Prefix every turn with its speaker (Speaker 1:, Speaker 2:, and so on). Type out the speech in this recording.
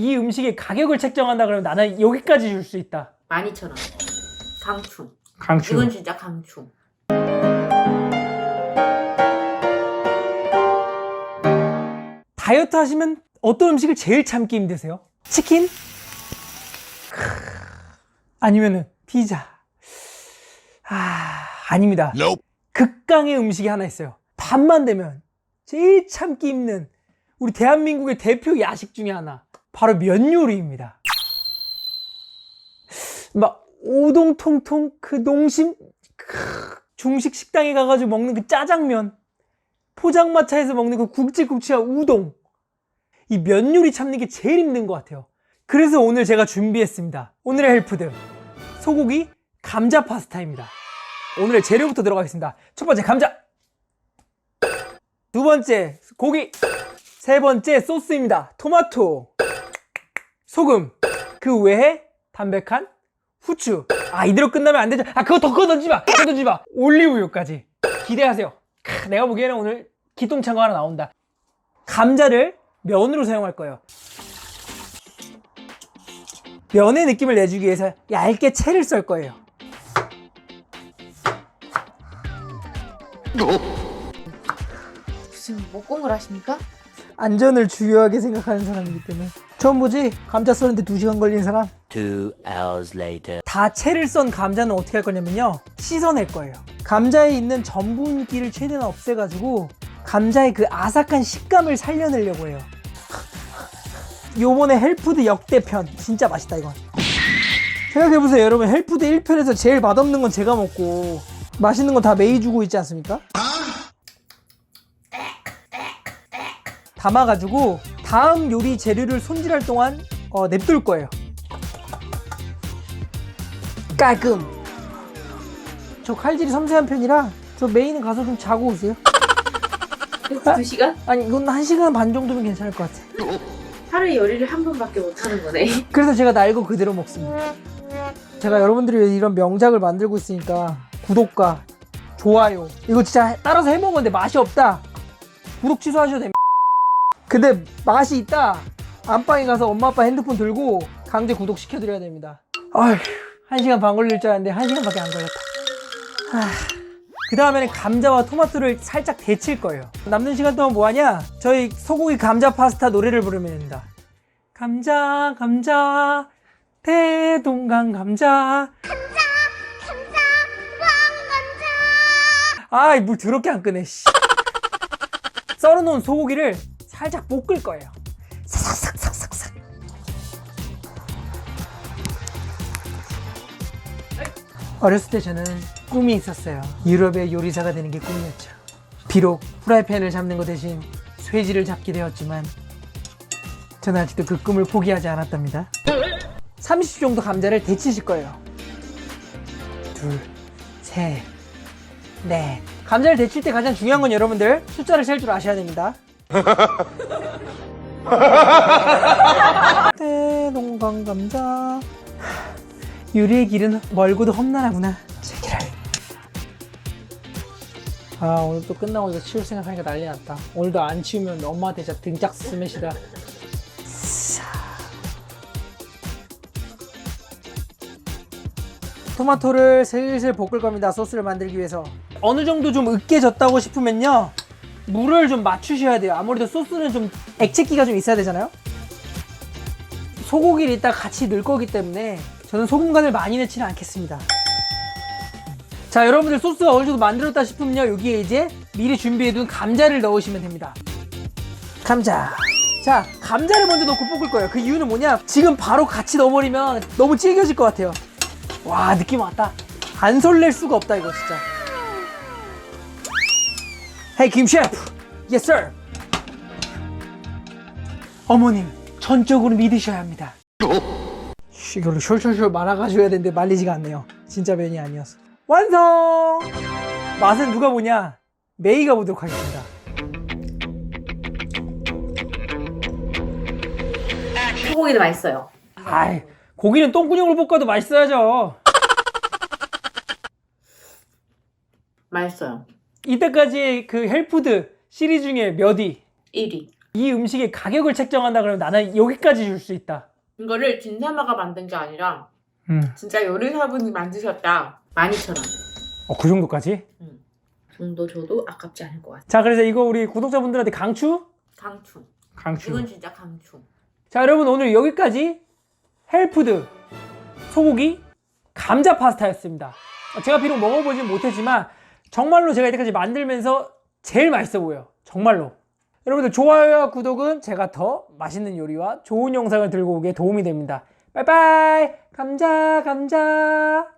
Speaker 1: 이 음식의 가격을 책정한다 그러면 나는 여기까지 줄 수 있다.
Speaker 2: 12,000원. 강추.
Speaker 1: 강추.
Speaker 2: 이건 진짜 강추.
Speaker 1: 다이어트 하시면 어떤 음식을 제일 참기 힘드세요? 치킨? 크으. 아니면은 피자? 아, 아닙니다.
Speaker 3: Nope.
Speaker 1: 극강의 음식이 하나 있어요. 밤만 되면 제일 참기 힘든 우리 대한민국의 대표 야식 중에 하나. 바로 면 요리입니다. 막 오동통통 그 농심 크, 중식 식당에 가가지고 먹는 그 짜장면 포장마차에서 먹는 그 굵직굵직한 우동. 이 면 요리 참는 게 제일 힘든 것 같아요. 그래서 오늘 제가 준비했습니다. 오늘의 헬푸드 소고기 감자 파스타입니다. 오늘의 재료부터 들어가겠습니다. 첫 번째 감자. 두 번째 고기. 세 번째 소스입니다. 토마토 소금 그 외에 담백한 후추. 아 이대로 끝나면 안 되죠. 아 그거 더 던지지 마. 던지지 마. 올리브유까지. 기대하세요. 크, 내가 보기에는 오늘 기똥찬 거 하나 나온다. 감자를 면으로 사용할 거예요. 면의 느낌을 내주기 위해서 얇게 채를 썰 거예요.
Speaker 2: 무슨 목공을 하십니까?
Speaker 1: 안전을 중요하게 생각하는 사람이기 때문에 처음 보지? 감자 써는데 2시간 걸린 사람?
Speaker 4: Two hours later.
Speaker 1: 다 채를 썬 감자는 어떻게 할 거냐면요. 씻어낼 거예요. 감자에 있는 전분기를 최대한 없애가지고 감자의 그 아삭한 식감을 살려내려고 해요. 요번에 헬푸드 역대편. 진짜 맛있다 이건. 생각해보세요. 여러분 헬푸드 1편에서 제일 맛없는 건 제가 먹고 맛있는 건 다 메이 주고 있지 않습니까? 담아가지고 다음 요리 재료를 손질할 동안 어, 냅둘 거예요 깔끔. 저 칼질이 섬세한 편이라 저 메인은 가서 좀 자고 오세요.
Speaker 2: 두 시간?
Speaker 1: 아니 이건 한 시간 반 정도면 괜찮을 것 같아.
Speaker 2: 하루에 요리를 한 번밖에 못 하는 거네.
Speaker 1: 그래서 제가 날고 그대로 먹습니다. 제가 여러분들이 위해 이런 명작을 만들고 있으니까 구독과 좋아요 이거 진짜 따라서 해먹었는데 맛이 없다. 구독 취소하셔도 됩니다. 근데 맛이 있다. 안방에 가서 엄마 아빠 핸드폰 들고 강제 구독 시켜드려야 됩니다. 아휴, 한 시간 반 걸릴 줄 알았는데 한 시간밖에 안 걸렸다. 그 다음에는 감자와 토마토를 살짝 데칠 거예요. 남는 시간 동안 뭐 하냐? 저희 소고기 감자 파스타 노래를 부르면 됩니다. 감자, 감자, 대동강 감자. 감자, 감자, 왕 감자. 아, 물 더럽게 안 끄네, 씨. 썰어놓은 소고기를 살짝 볶을 거예요. 삭삭삭삭삭. 어렸을 때 저는 꿈이 있었어요. 유럽의 요리사가 되는 게 꿈이었죠. 비록 프라이팬을 잡는 것 대신 쇠질을 잡게 되었지만 저는 아직도 그 꿈을 포기하지 않았답니다. 30초 정도 감자를 데치실 거예요. 둘, 셋, 넷. 감자를 데칠 때 가장 중요한 건 여러분들 숫자를 셀 줄 아셔야 됩니다. 대동강 감자. 유리의 길은 멀고도 험난하구나. 제기랄. 아 오늘 또 끝나고 이거 치울 생각하니까 난리 났다. 오늘도 안 치우면 엄마한테 진짜 등짝 스매시다. 자. 토마토를 슬슬 볶을 겁니다. 소스를 만들기 위해서. 어느 정도 좀 으깨졌다고 싶으면요. 물을 좀 맞추셔야 돼요. 아무래도 소스는 좀 액체기가 좀 있어야 되잖아요. 소고기를 이따 같이 넣을 거기 때문에 저는 소금 간을 많이 넣지는 않겠습니다. 자, 여러분들 소스가 어느 정도 만들었다 싶으면요. 여기에 이제 미리 준비해둔 감자를 넣으시면 됩니다. 감자. 자, 감자를 먼저 넣고 볶을 거예요. 그 이유는 뭐냐? 지금 바로 같이 넣어버리면 너무 질겨질 것 같아요. 와, 느낌 왔다. 안 설렐 수가 없다, 이거 진짜. 헤이, 김 셰프. Yes, sir. 어머님, 전적으로 믿으셔야 합니다. 이걸로 숄숄숄 말아가줘야 되는데 말리지가 않네요. 진짜 면이 아니어서. 완성! 맛은 누가 보냐? 메이가 보도록 하겠습니다.
Speaker 2: 소고기도 맛있어요.
Speaker 1: 아이, 고기는 똥구녕으로 볶아도 맛있어야죠.
Speaker 2: 맛있어요.
Speaker 1: 이때까지 그 헬푸드 시리즈 중에 몇 위?
Speaker 2: 1위.
Speaker 1: 이 음식의 가격을 책정한다 그러면 나는 여기까지 줄 수 있다.
Speaker 2: 이거를 진사마가 만든 게 아니라
Speaker 1: 음.
Speaker 2: 진짜 요리사분이 만드셨다. 12,000원.
Speaker 1: 어, 그 정도까지?
Speaker 2: 정도 줘도 아깝지 않을 것 같아.
Speaker 1: 자, 그래서 이거 우리 구독자분들한테 강추?
Speaker 2: 강추.
Speaker 1: 강추.
Speaker 2: 이건 진짜 강추.
Speaker 1: 자, 여러분 오늘 여기까지 헬푸드 소고기 감자 파스타였습니다. 제가 비록 먹어보진 못했지만 정말로 제가 이때까지 만들면서 제일 맛있어 보여요. 정말로. 여러분들 좋아요와 구독은 제가 더 맛있는 요리와 좋은 영상을 들고 오기에 도움이 됩니다. 빠이빠이! 감자, 감자!